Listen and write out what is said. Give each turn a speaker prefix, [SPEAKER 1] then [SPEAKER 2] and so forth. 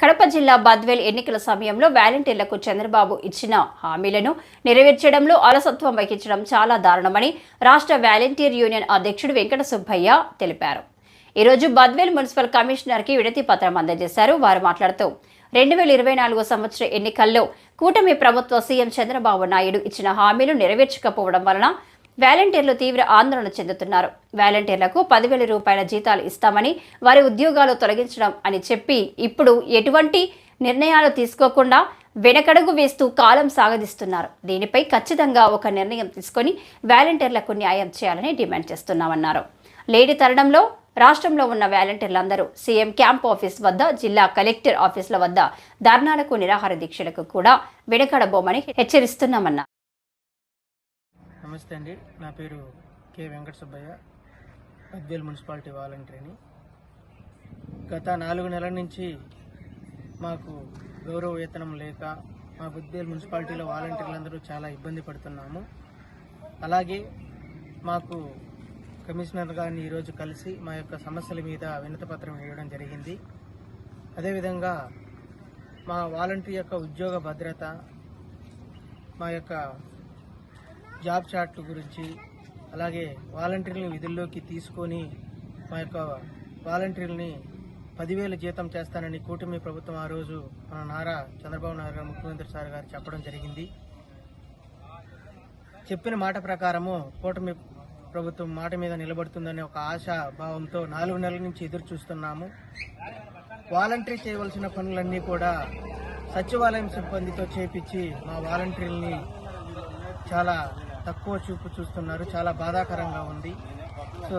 [SPEAKER 1] కడప జిల్లా బద్వేల్ ఎన్నికల సమయంలో వాలంటీర్లకు చంద్రబాబు ఇచ్చిన హామీలను నెరవేర్చడంలో అలసత్వం వహించడం చాలా దారుణమని రాష్ట్ర వాలంటీర్ యూనియన్ అధ్యక్షుడు వెంకట సుబ్బయ్య తెలిపారు. ఈరోజు బద్వేల్ మున్సిపల్ కమిషనర్కి విడతి పత్రం అందజేశారు. వారు మాట్లాడుతూ రెండు వేల ఇరవై నాలుగు సంవత్సర ఎన్నికల్లో కూటమి ప్రభుత్వ సీఎం చంద్రబాబు నాయుడు ఇచ్చిన హామీలు నెరవేర్చకపోవడం వలన వాలంటీర్లు తీవ్ర ఆందోళన చెందుతున్నారు. వాలంటీర్లకు పదివేల రూపాయల జీతాలు ఇస్తామని వారి ఉద్యోగాలు తొలగించడం అని చెప్పి ఇప్పుడు ఎటువంటి నిర్ణయాలు తీసుకోకుండా వెనకడుగు వేస్తూ కాలం సాగదిస్తున్నారు. దీనిపై ఖచ్చితంగా ఒక నిర్ణయం తీసుకొని వాలంటీర్లకు న్యాయం చేయాలని డిమాండ్ చేస్తున్నామన్నారు. లేడి తరుణంలో రాష్ట్రంలో ఉన్న వాలంటీర్లందరూ సీఎం క్యాంప్ ఆఫీస్ వద్ద జిల్లా కలెక్టర్ ఆఫీసుల వద్ద ధర్నాలకు నిరాహార దీక్షలకు కూడా వెనకడబోమని హెచ్చరిస్తున్నామన్నారు.
[SPEAKER 2] నమస్తే అండి. నా పేరు కె వెంకట సుబ్బయ్య అద్వేల్ మున్సిపాలిటీ వాలంటీర్ని. గత నాలుగు నెలల నుంచి మాకు గౌరవ వేతనం లేక మా బుద్దేల్ మున్సిపాలిటీలో వాలంటీర్లందరూ చాలా ఇబ్బంది పడుతున్నాము. అలాగే మాకు కమిషనర్ గారిని ఈరోజు కలిసి మా యొక్క సమస్యల మీద వినతపత్రం వేయడం జరిగింది. అదేవిధంగా మా వాలంటీర్ యొక్క ఉద్యోగ భద్రత మా యొక్క జాబ్ చార్ట్ గురించి అలాగే వాలంటీర్లను విధుల్లోకి తీసుకొని మా యొక్క వాలంటీర్లని పదివేల జీతం చేస్తానని కూటమి ప్రభుత్వం ఆ రోజు మన నారా చంద్రబాబు నాయుడు గారు ముఖ్యమంత్రి సార్ గారు చెప్పడం జరిగింది. చెప్పిన మాట ప్రకారము కూటమి ప్రభుత్వం మాట మీద నిలబడుతుందనే ఒక ఆశా భావంతో నాలుగు నెలల నుంచి ఎదురు చూస్తున్నాము. వాలంటీర్ చేయవలసిన పనులన్నీ కూడా సచివాలయం సిబ్బందితో చేపించి మా వాలంటీర్ని చాలా తక్కువ చూపు చూస్తున్నారు. చాలా బాధాకరంగా ఉంది. సో